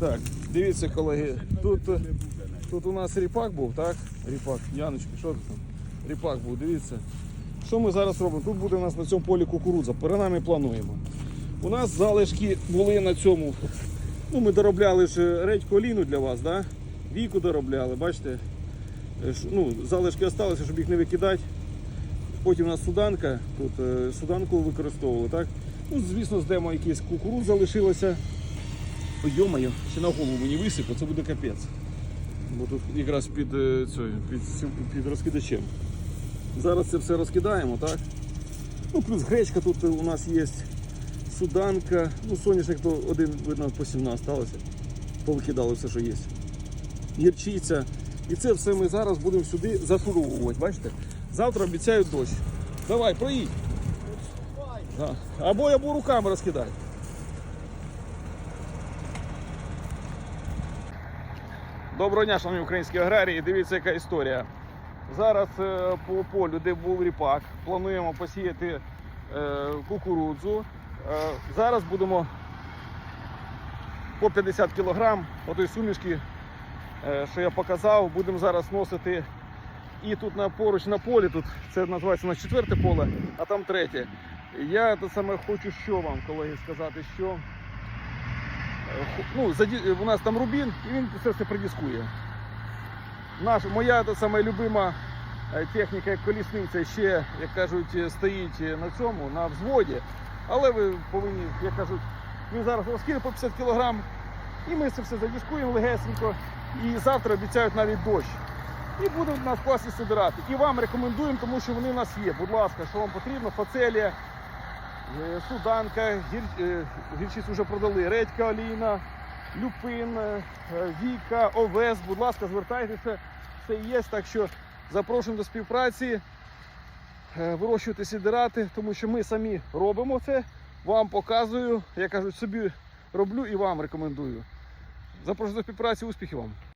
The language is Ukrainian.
Так, дивіться, колеги, тут, е, тут у нас ріпак був, так? Ріпак, Яночки, що там? Ріпак був, дивіться. Що ми зараз робимо? Тут буде у нас на цьому полі кукурудза. Перед плануємо. У нас залишки були на цьому. Ну, ми доробляли ж редьку олійну для вас, да? віку доробляли, бачите? Е, Ну, залишки залишилися, щоб їх не викидати. Потім у нас суданка, тут е, суданку використовували, так? Ну, звісно, з демо якийсь кукуруз залишилося. Ой, Йо-моє, ще на голову мені висипу, це буде капець. Бо тут якраз під, е, під, під розкидачем. Зараз це все розкидаємо, так? Ну, плюс гречка тут у нас є, суданка, ну, соняшник то один, видно, по 17 сталося. Повикидали все, що є. Гірчиця. І це все ми зараз будемо сюди засуровувати, бачите? Завтра обіцяють дощ. Давай, проїдь. Да. Або я буду руками розкидати. Доброго дня, шановні українські аграрії. Дивіться, яка історія. Зараз е, по полю, де був ріпак, плануємо посіяти е, кукурудзу. Е, зараз будемо по 50 кг отої сумішки, що я показав, будемо зараз носити і тут на поруч на полі, тут це називається на четверте поле, а там третє. Я те саме хочу що вам, колеги, сказати, що ну, у нас там рубін, і він це все придіскує. Наш, моя та саме любима е, техніка, як колісниця, ще, як кажуть, е, стоїть е, на цьому, на взводі. Але ви повинні, як кажуть, він зараз розкине по 50 кг, і ми це все задіскуємо легесенько. І завтра обіцяють навіть дощ. І будуть нас класні сидирати. І вам рекомендуємо, тому що вони в нас є. Будь ласка, що вам потрібно, фацелія, е, суданка, гір, е, вже продали, редька олійна, люпин, е, е, віка, овес. Будь ласка, звертайтеся, все є. Так що запрошуємо до співпраці, е, вирощуйте сідирати, тому що ми самі робимо це. Вам показую, я кажу, собі роблю і вам рекомендую. Запрошую до співпраці, успіхів вам!